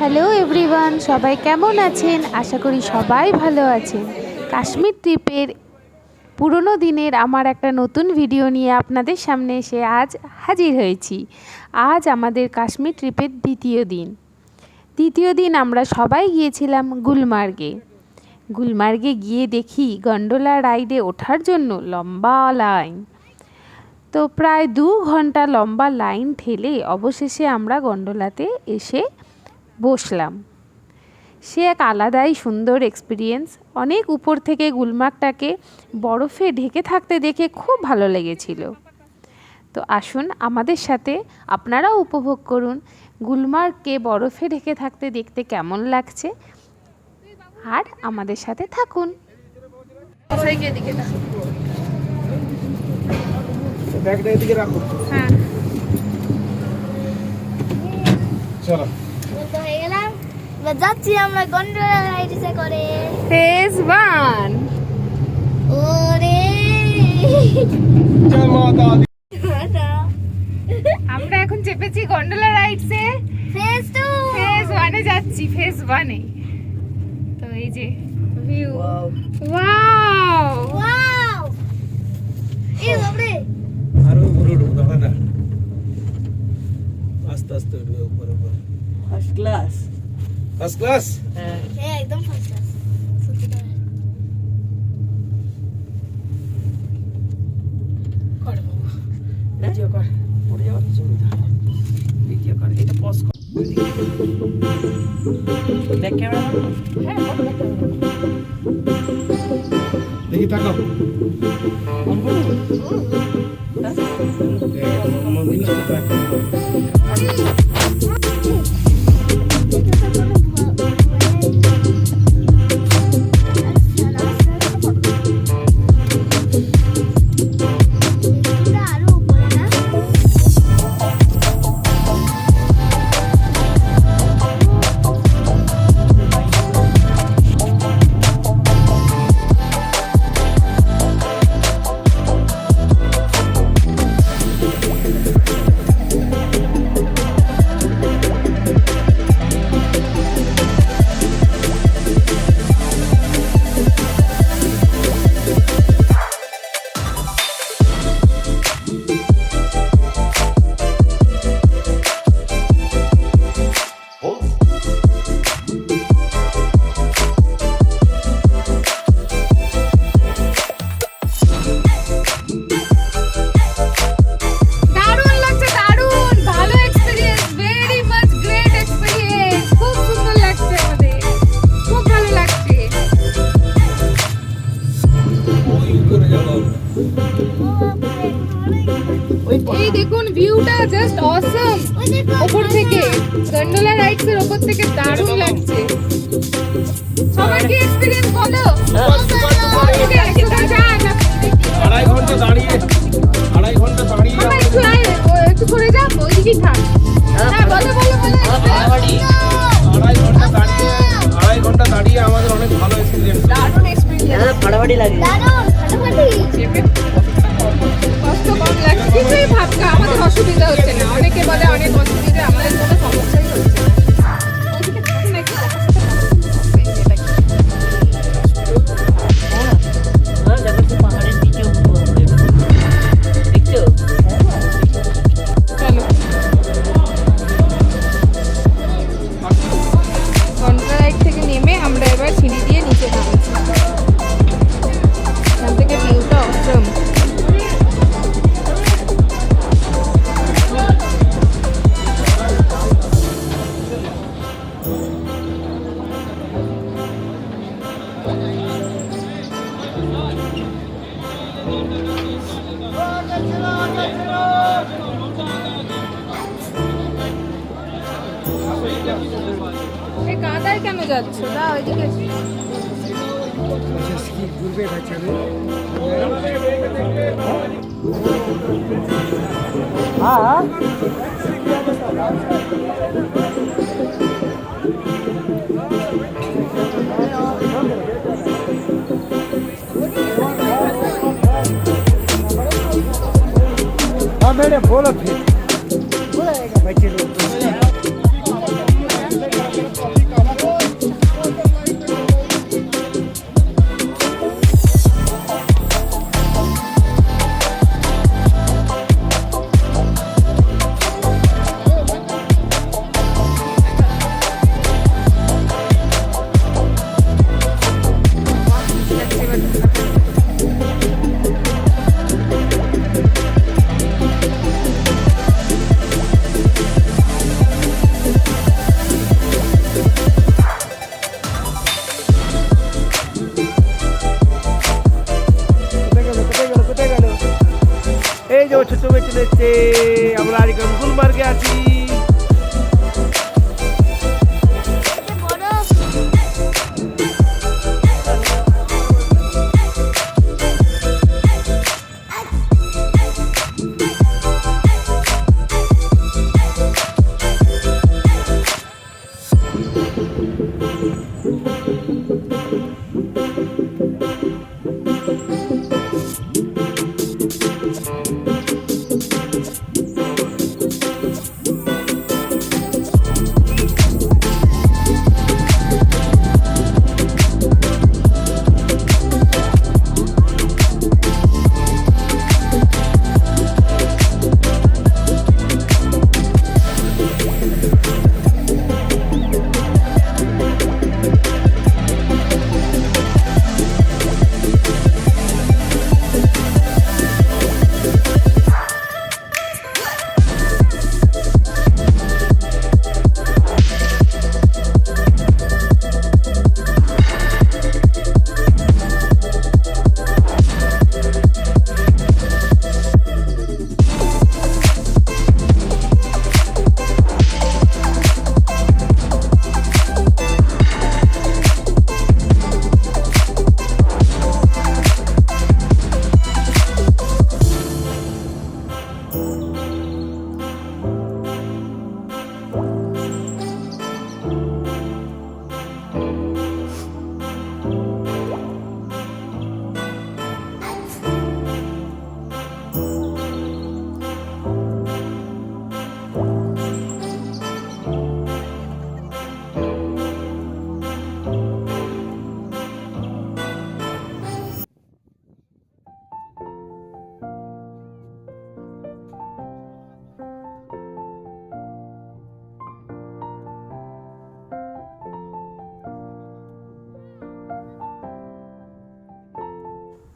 Hello everyone, সবাই কেমন আছেন? আশা করি সবাই ভালো আছেন। কাশ্মীর ট্রিপের পুরনো দিনের আমার একটা নতুন ভিডিও নিয়ে আপনাদের সামনে এসে আজ হাজির হয়েছি। আজ আমাদের কাশ্মীর ট্রিপের দ্বিতীয় দিন। দ্বিতীয় দিন আমরা সবাই গিয়েছিলাম গুলমার্গে। গুলমার্গে গিয়ে দেখি গন্ডোলা রাইডে ওঠার জন্য লম্বা লাইন। তো প্রায় দু ঘণ্টা লম্বা লাইন ঠেলে অবশেষে আমরা গন্ডোলাতে এসে বসলাম। সে এক আলাদাই সুন্দর এক্সপিরিয়েন্স অনেক উপর থেকে গুলমার্গটাকে বরফে ঢেকে থাকতে দেখে খুব ভালো লেগেছিল। তো আসুন আমাদের সাথে আপনারাও উপভোগ করুন গুলমার্গকে বরফে ঢেকে থাকতে দেখতে কেমন লাগছে। আর আমাদের সাথে থাকুন। ব্যাগটা এদিকে রাখো। হ্যাঁ। চলো বলতে হয়ে গেলাম এবার যাচ্ছি আমরা গন্ডোলা রাইডে করে। ফেজ ওয়ান ওরে। জয় মাতা আমরা এখন চেপেছি গন্ডোলা রাইডসে ফেস টু ফেজ ওয়ানে যাচ্ছি ফেজ ওয়ানে তো এই যে ভিউ ওয়াও ওয়াও এই আরও উপরে উঠবো দাঁড়া না আস্তে আস্তে উঠবে উপরে উপরে। ফার্স্ট ক্লাস ফার্স্ট ক্লাস হ্যাঁ একদম ফার্স্ট ক্লাস ভিডিও কর পড়ে যাওয়ার কিছু ভিডিও কর এটা পজ কর ব্যাক ক্যামেরা হ্যাঁ দেখি তাকাও। আরও জাস্ট অসম ওপর থেকে গন্ডোলা রাইডস এর ওপর থেকে দারুণ লাগছে। সবার কি এক্সপেরিয়েন্স বলো। আড়াই ঘণ্টা দাঁড়িয়ে আড়াই ঘণ্টা দাঁড়িয়ে একটু একটু ওইদিকেই থাক। হ্যাঁ বলো বলো বলো। আড়াই ঘণ্টা দাঁড়িয়ে আড়াই ঘণ্টা দাঁড়িয়ে আমাদের অনেক ভালো এক্সপিরিয়েন্স দারুণ এক্সপেরিয়েন্স হ্যাঁ ফাটাফাটি লাগে। দারুণ ফাটাফাটি। কিছুই ভাবকা আমাদের অসুবিধা হচ্ছে না। অনেকে বলে অনেক অসুবিধা আমাদের কোনো Ah, ah. Ah, મેડમ બોલો છે আমরা আজকে গুলমার্গে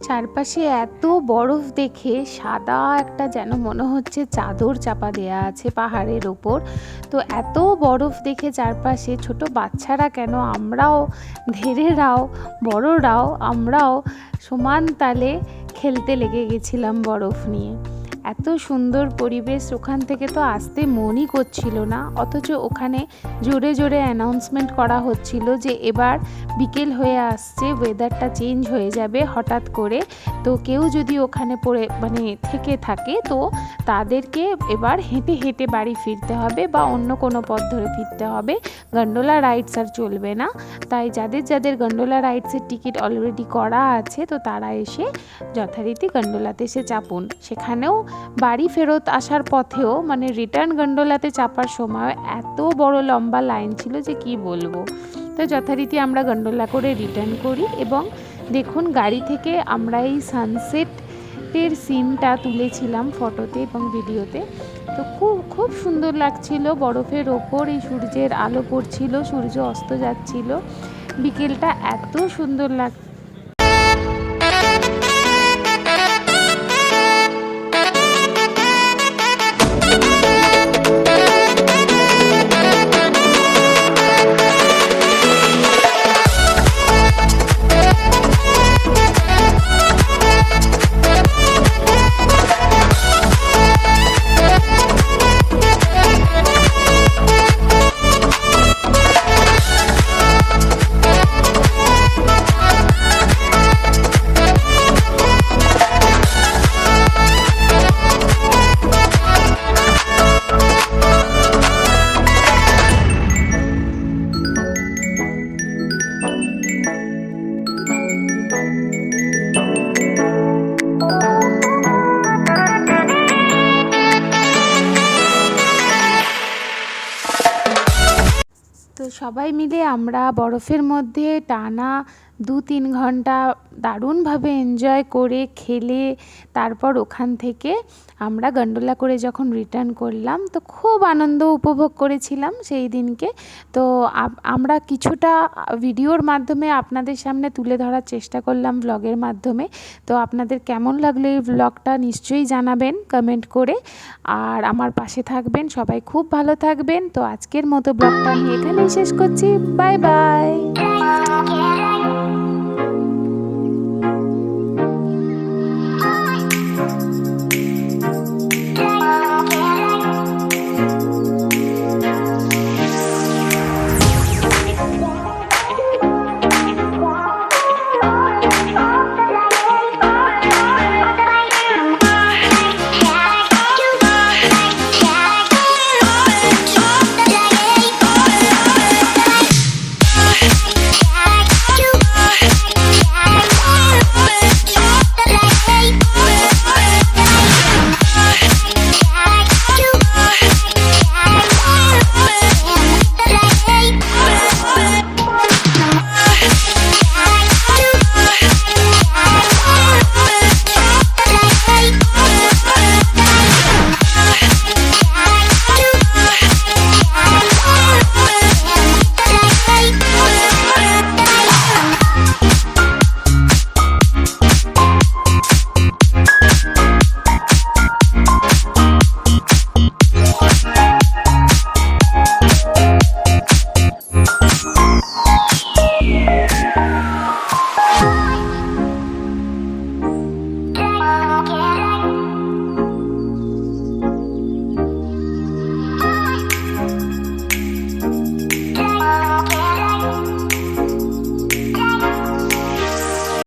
চারপাশে এত বরফ দেখে সাদা একটা যেন মনে হচ্ছে চাদর চাপা দেয়া আছে পাহাড়ের ওপর। তো এত বরফ দেখে চারপাশে ছোট বাচ্চারা কেন আমরাও, ধেরেরাও, বড়রাও, আমরাও সমান তালে খেলতে লেগে গেছিলাম বরফ নিয়ে। এত সুন্দর পরিবেশ ওখান থেকে তো আসতে মনই করছিল না। অথচ ওখানে জোরে জোরে অ্যানাউন্সমেন্ট করা হচ্ছিল যে এবার বিকেল হয়ে আসছে ওয়েদারটা চেঞ্জ হয়ে যাবে হঠাৎ করে। তো কেউ যদি ওখানে পড়ে মানে থেকে থাকে, তো তাদেরকে এবার হেঁটে হেঁটে বাড়ি ফিরতে হবে বা অন্য কোনো পথ ধরে ফিরতে হবে। গন্ডোলা রাইডস আর চলবে না। তাই যাদের যাদের গন্ডোলা রাইডসের টিকিট অলরেডি করা আছে, তো তারা এসে যথারীতি গন্ডোলাতে এসে চাপুন। সেখানেও বাড়ি ফেরত আসার পথেও মানে রিটার্ন গন্ডোলাতে চাপার সময় এত বড় লম্বা লাইন ছিল যে কি বলব? তো যথারীতি আমরা গন্ডোলা করে রিটার্ন করি এবং দেখুন গাড়ি থেকে আমরা এই সানসেটের সিনটা তুলেছিলাম ফটোতে এবং ভিডিওতে তো খুব খুব সুন্দর লাগছিল, বরফের ওপর এই সূর্যের আলো পড়ছিল, সূর্য অস্ত যাচ্ছিল। বিকেলটা এত সুন্দর লাগ সবাই মিলে আমরা বরফের মধ্যে টানা দু তিন ঘণ্টা দারুণভাবে এনজয় করে খেলে তারপর ওখান থেকে আমরা গন্ডোলা করে যখন রিটার্ন করলাম, তো খুব আনন্দ উপভোগ করেছিলাম সেই দিনকে। তো আমরা কিছুটা ভিডিওর মাধ্যমে আপনাদের সামনে তুলে ধরার চেষ্টা করলাম ব্লগের মাধ্যমে। তো আপনাদের কেমন লাগল এই ব্লগটা নিশ্চয়ই জানাবেন কমেন্ট করে। আর আমার পাশে থাকবেন সবাই খুব ভালো থাকবেন। তো আজকের মতো ব্লগটা আমি এখানেই শেষ করছি। Bye bye